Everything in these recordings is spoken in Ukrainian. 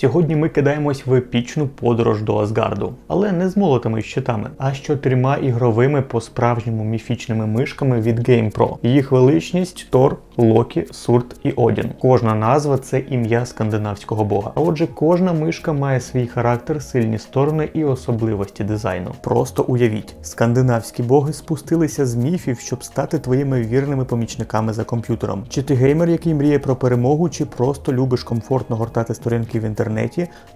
Сьогодні ми кидаємось в епічну подорож до Асгарду, але не з молотами і щитами, а з чотирма ігровими по-справжньому міфічними мишками від GamePro. Їх величність Тор, Локі, Сурт і Одін. Кожна назва це ім'я скандинавського бога. А отже, кожна мишка має свій характер, сильні сторони і особливості дизайну. Просто уявіть, скандинавські боги спустилися з міфів, щоб стати твоїми вірними помічниками за комп'ютером. Чи ти геймер, який мріє про перемогу, чи просто любиш комфортно гортати сторінки в інтернеті,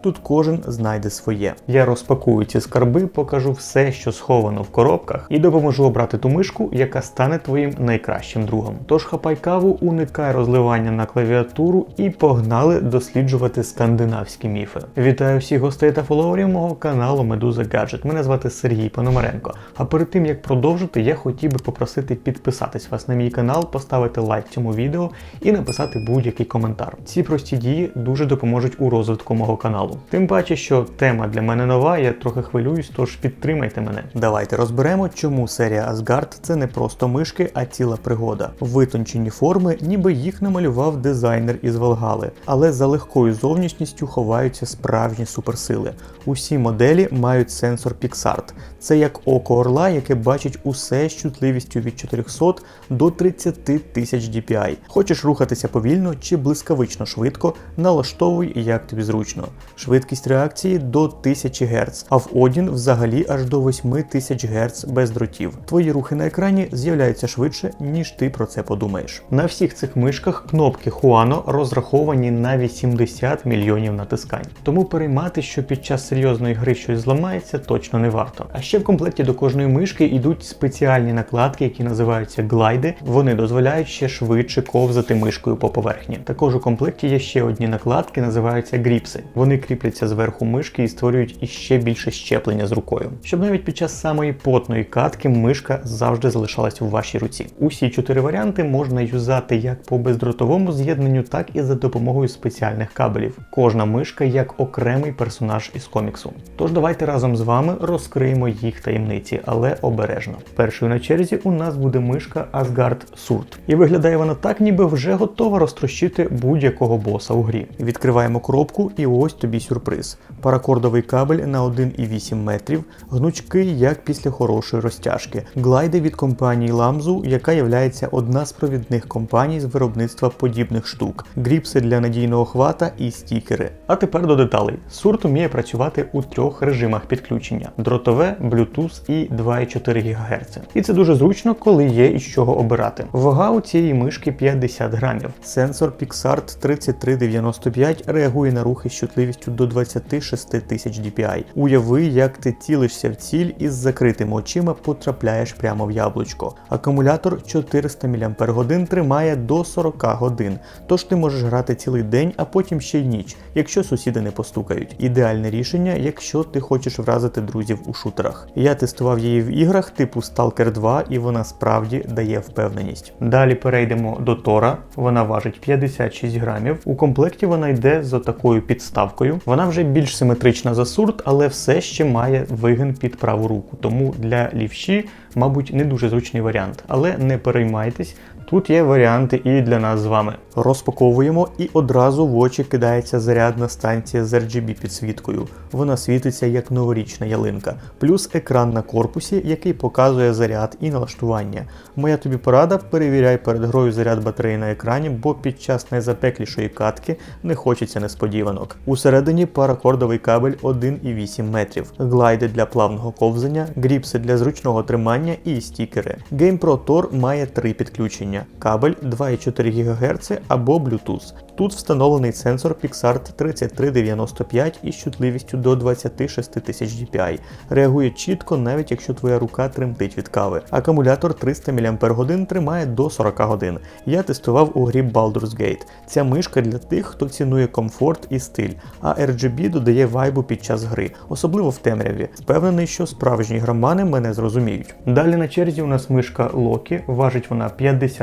тут кожен знайде своє. Я розпакую ці скарби, покажу все, що сховано в коробках, і допоможу обрати ту мишку, яка стане твоїм найкращим другом. Тож хапай каву, уникай розливання на клавіатуру і погнали досліджувати скандинавські міфи. Вітаю всіх гостей та фоловерів мого каналу Медуза Гаджет. Мене звати Сергій Пономаренко. А перед тим як продовжити, я хотів би попросити підписатись вас на мій канал, поставити лайк цьому відео і написати будь-який коментар. Ці прості дії дуже допоможуть у розвитку мого каналу. Тим паче, що тема для мене нова, я трохи хвилююсь, тож підтримайте мене. Давайте розберемо, чому серія Асгард це не просто мишки, а ціла пригода. Витончені форми, ніби їх намалював дизайнер із Волгали, але за легкою зовнішністю ховаються справжні суперсили. Усі моделі мають сенсор PixArt. Це як око орла, яке бачить усе з чутливістю від 400 до 30 тисяч DPI. Хочеш рухатися повільно чи блискавично швидко, налаштовуй як тобі зручно. Швидкість реакції до 1000 Гц, а в Odin взагалі аж до 8000 Гц без дротів. Твої рухи на екрані з'являються швидше, ніж ти про це подумаєш. На всіх цих мишках кнопки Huano розраховані на 80 мільйонів натискань. Тому переймати, що під час серйозної гри щось зламається, точно не варто. А ще в комплекті до кожної мишки йдуть спеціальні накладки, які називаються глайди. Вони дозволяють ще швидше ковзати мишкою по поверхні. Також у комплекті є ще одні накладки, називаються гріпси. Вони кріпляться зверху мишки і створюють іще більше щеплення з рукою, щоб навіть під час самої потної катки мишка завжди залишалась у вашій руці. Усі чотири варіанти можна юзати як по бездротовому з'єднанню, так і за допомогою спеціальних кабелів. Кожна мишка як окремий персонаж із коміксу. Тож давайте разом з вами розкриємо їх таємниці, але обережно. Першою на черзі у нас буде мишка Asgard Surd. І виглядає вона так, ніби вже готова розтрощити будь-якого боса у грі. Відкриваємо коробку, і ось тобі сюрприз. Паракордовий кабель на 1,8 метрів, гнучкий як після хорошої розтяжки, глайди від компанії Lamzu, яка є одна з провідних компаній з виробництва подібних штук, гріпси для надійного хвата і стікери. А тепер до деталей. Сурт уміє працювати у трьох режимах підключення: дротове, Bluetooth і 2,4 ГГц. І це дуже зручно, коли є із чого обирати. Вага у цієї мишки 50 грамів. Сенсор PixArt 3395 реагує на рухи з чутливістю до 26 тисяч DPI. Уяви, як ти цілишся в ціль і з закритими очима потрапляєш прямо в яблучко. Акумулятор 400 мАч тримає до 40 годин, тож ти можеш грати цілий день, а потім ще й ніч, якщо сусіди не постукають. Ідеальне рішення, якщо ти хочеш вразити друзів у шутерах. Я тестував її в іграх типу Stalker 2 і вона справді дає впевненість. Далі перейдемо до Тора. Вона важить 56 грамів. У комплекті вона йде з такою підставкою. Вона вже більш симетрична за сурт, але все ще має вигин під праву руку. Тому для лівші, мабуть, не дуже зручний варіант. Але не переймайтесь. Тут є варіанти і для нас з вами. Розпаковуємо і одразу в очі кидається зарядна станція з RGB підсвіткою. Вона світиться як новорічна ялинка, плюс екран на корпусі, який показує заряд і налаштування. Моя тобі порада, перевіряй перед грою заряд батареї на екрані, бо під час найзапеклішої катки не хочеться несподіванок. Усередині паракордовий кабель 1,8 метрів, глайди для плавного ковзання, гріпси для зручного тримання і стікери. GamePro Tor має три підключення кабель 2,4 ГГц або Bluetooth. Тут встановлений сенсор PixArt 3395 із чутливістю до 26 тисяч DPI. Реагує чітко, навіть якщо твоя рука тремтить від кави. Акумулятор 300 мАч тримає до 40 годин. Я тестував у грі Baldur's Gate. Ця мишка для тих, хто цінує комфорт і стиль, а RGB додає вайбу під час гри, особливо в темряві. Впевнений, що справжні громани мене зрозуміють. Далі на черзі у нас мишка Loki, важить вона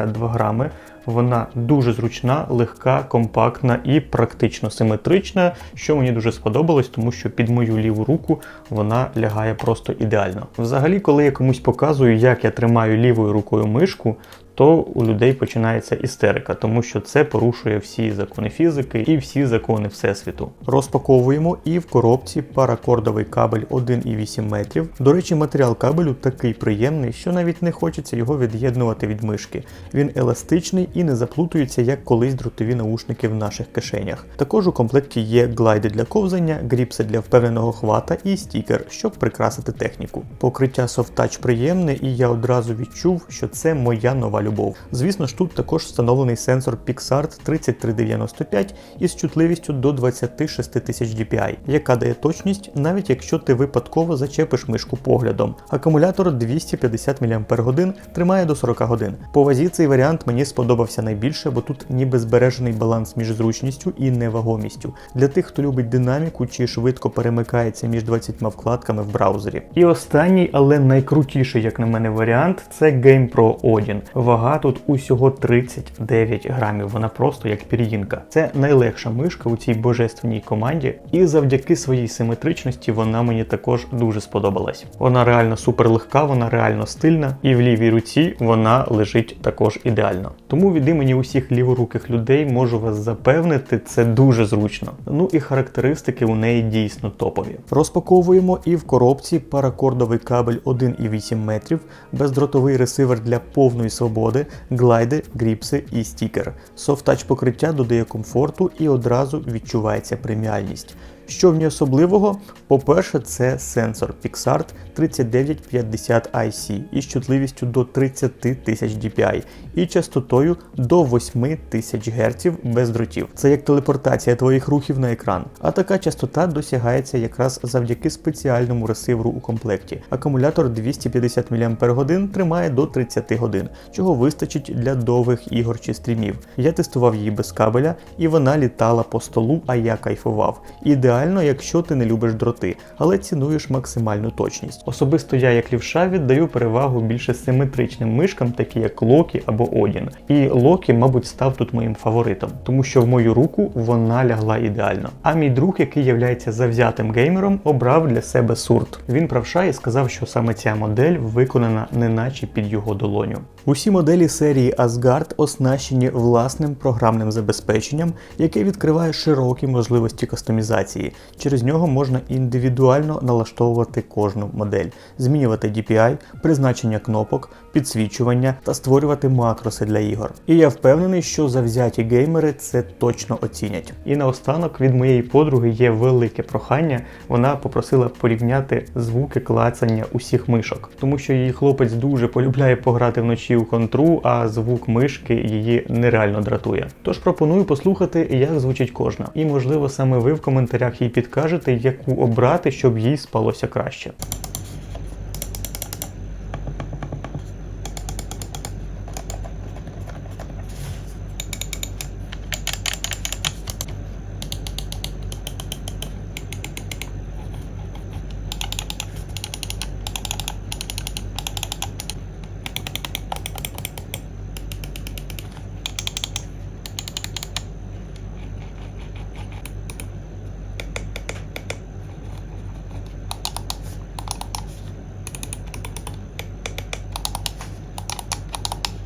52 грами. Вона дуже зручна, легка, компактна і практично симетрична, що мені дуже сподобалось, тому що під мою ліву руку вона лягає просто ідеально. Взагалі, коли я комусь показую, як я тримаю лівою рукою мишку, то у людей починається істерика, тому що це порушує всі закони фізики і всі закони всесвіту. Розпаковуємо і в коробці паракордовий кабель 1,8 метрів. До речі, матеріал кабелю такий приємний, що навіть не хочеться його від'єднувати від мишки. Він еластичний і не заплутується, як колись дротові наушники в наших кишенях. Також у комплекті є глайди для ковзання, гріпси для впевненого хвата і стікер, щоб прикрасити техніку. Покриття Touch приємне, і я одразу відчув, що це моя нова любов. Звісно ж, тут також встановлений сенсор PixArt 3395 із чутливістю до 26 тисяч DPI, яка дає точність, навіть якщо ти випадково зачепиш мишку поглядом. Акумулятор 250 мАч тримає до 40 годин. По вазі цей варіант мені сподобався найбільше, бо тут ніби збережений баланс між зручністю і невагомістю. Для тих, хто любить динаміку чи швидко перемикається між 20 вкладками в браузері. І останній, але найкрутіший, як на мене, варіант це GamePro Odin. Вага тут усього 39 грамів. Вона просто як пір'їнка. Це найлегша мишка у цій божественній команді, і завдяки своїй симетричності вона мені також дуже сподобалась. Вона реально супер легка, вона реально стильна, і в лівій руці вона лежить також ідеально. Тому від імені усіх ліворуких людей можу вас запевнити, це дуже зручно. Ну і характеристики у неї дійсно топові. Розпаковуємо і в коробці паракордовий кабель 1,8 метрів, бездротовий ресивер для повної свободи, глайди, гріпси і стікер. Софт-тач покриття додає комфорту і одразу відчувається преміальність. Що в ній особливого? По-перше, це сенсор PixArt 3950 IC із чутливістю до 30 тисяч DPI і частотою до 8 тисяч Гц без дротів. Це як телепортація твоїх рухів на екран. А така частота досягається якраз завдяки спеціальному ресиверу у комплекті. Акумулятор 250 мАч тримає до 30 годин, чого вистачить для довгих ігор чи стрімів. Я тестував її без кабеля, і вона літала по столу, а я кайфував. Ідеально, якщо ти не любиш дроти, але цінуєш максимальну точність. Особисто я, як лівша, віддаю перевагу більше симетричним мишкам, такі як Loki або Odin. І Loki, мабуть, став тут моїм фаворитом, тому що в мою руку вона лягла ідеально. А мій друг, який являється завзятим геймером, обрав для себе сурт. Він правша і сказав, що саме ця модель виконана неначе під його долоню. Усі моделі серії Asgard оснащені власним програмним забезпеченням, яке відкриває широкі можливості кастомізації. Через нього можна індивідуально налаштовувати кожну модель, змінювати DPI, призначення кнопок, підсвічування та створювати макроси для ігор. І я впевнений, що завзяті геймери це точно оцінять. І наостанок від моєї подруги є велике прохання. Вона попросила порівняти звуки клацання усіх мишок, тому що її хлопець дуже полюбляє пограти вночі у контру, а звук мишки її нереально дратує. Тож пропоную послухати, як звучить кожна. І можливо саме ви в коментарях їй підкажете, яку обрати, щоб їй спалося краще.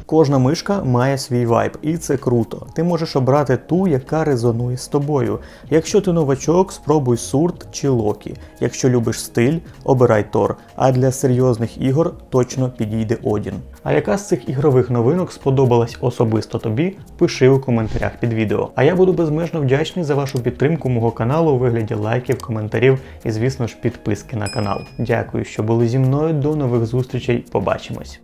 Кожна мишка має свій вайб, і це круто. Ти можеш обрати ту, яка резонує з тобою. Якщо ти новачок, спробуй Сурт чи Локі. Якщо любиш стиль, обирай Тор. А для серйозних ігор точно підійде Одін. А яка з цих ігрових новинок сподобалась особисто тобі? Пиши у коментарях під відео. А я буду безмежно вдячний за вашу підтримку мого каналу у вигляді лайків, коментарів і, звісно ж, підписки на канал. Дякую, що були зі мною. До нових зустрічей. Побачимось.